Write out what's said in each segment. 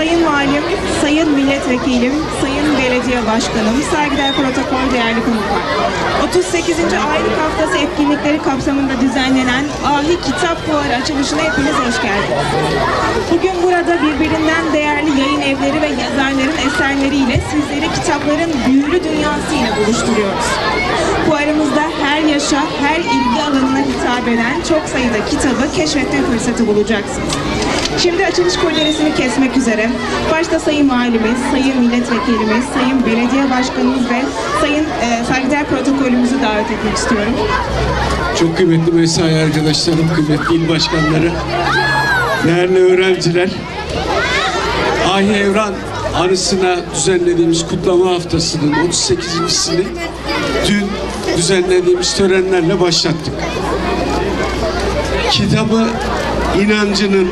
Sayın Valim, Sayın Milletvekilim, Sayın Belediye Başkanım, saygıdeğer protokol değerli konuklar. 38. Aylık Haftası etkinlikleri kapsamında düzenlenen Ahi Kitap Fuarı açılışına hepiniz hoş geldiniz. Bugün burada birbirinden değerli yayın evleri ve yazarların eserleriyle sizleri kitapların büyülü dünyasıyla buluşturuyoruz. Fuarımızda her yaşa, her ilgi alanına hitap eden çok sayıda kitabı keşfetme fırsatı bulacaksınız. Şimdi açılış kolyesini kesmek üzere başta Sayın Valimiz, Sayın Milletvekilimiz, Sayın Belediye Başkanımız ve Sayın e, saygıdeğer protokolümüzü davet etmek istiyorum. Çok kıymetli mesai arkadaşlarım, kıymetli il başkanları, değerli öğrenciler. Ahi Evran anısına düzenlediğimiz kutlama haftasının 38.sini dün düzenlediğimiz törenlerle başlattık. Kitabı inancının,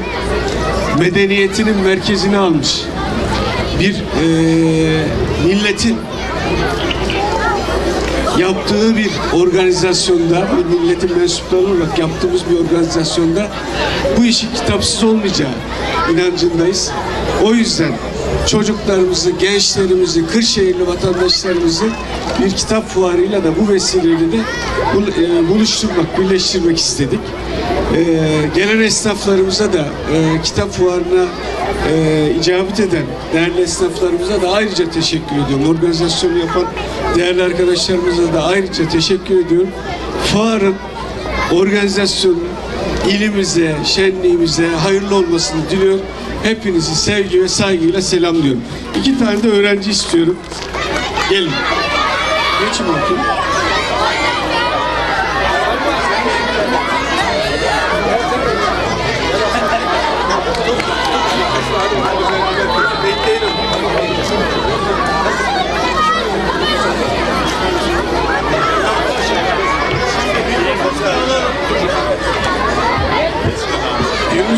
medeniyetinin merkezine almış bir eee, milletin yaptığı bir organizasyonda, bir milletin mensupları olarak yaptığımız bir organizasyonda bu işin kitapsız olmayacağı inancındayız. O yüzden çocuklarımızı, gençlerimizi, Kırşehirli vatandaşlarımızı bir kitap fuarıyla da bu vesileyle de e, buluşturmak, birleştirmek istedik. E, gelen esnaflarımıza da e, kitap fuarına e, icabet eden değerli esnaflarımıza da ayrıca teşekkür ediyorum. Organizasyonu yapan değerli arkadaşlarımıza da ayrıca teşekkür ediyorum. Fuarın organizasyonu ilimize, şenliğimize hayırlı olmasını diliyorum. Hepinizi sevgi ve saygıyla selamlıyorum. İki tane de öğrenci istiyorum. Gelin. Geçin bakayım.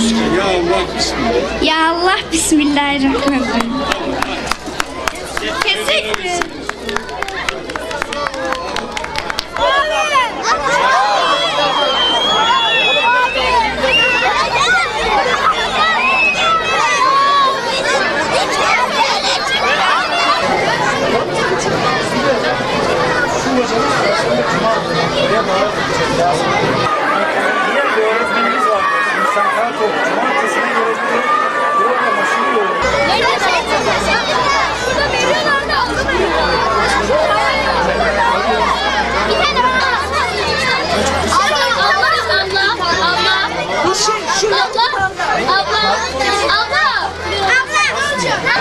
ya Allah bismillah. Ya Allah bismillahirrahmanirrahim. Kesin. Yeah, man. Gotcha!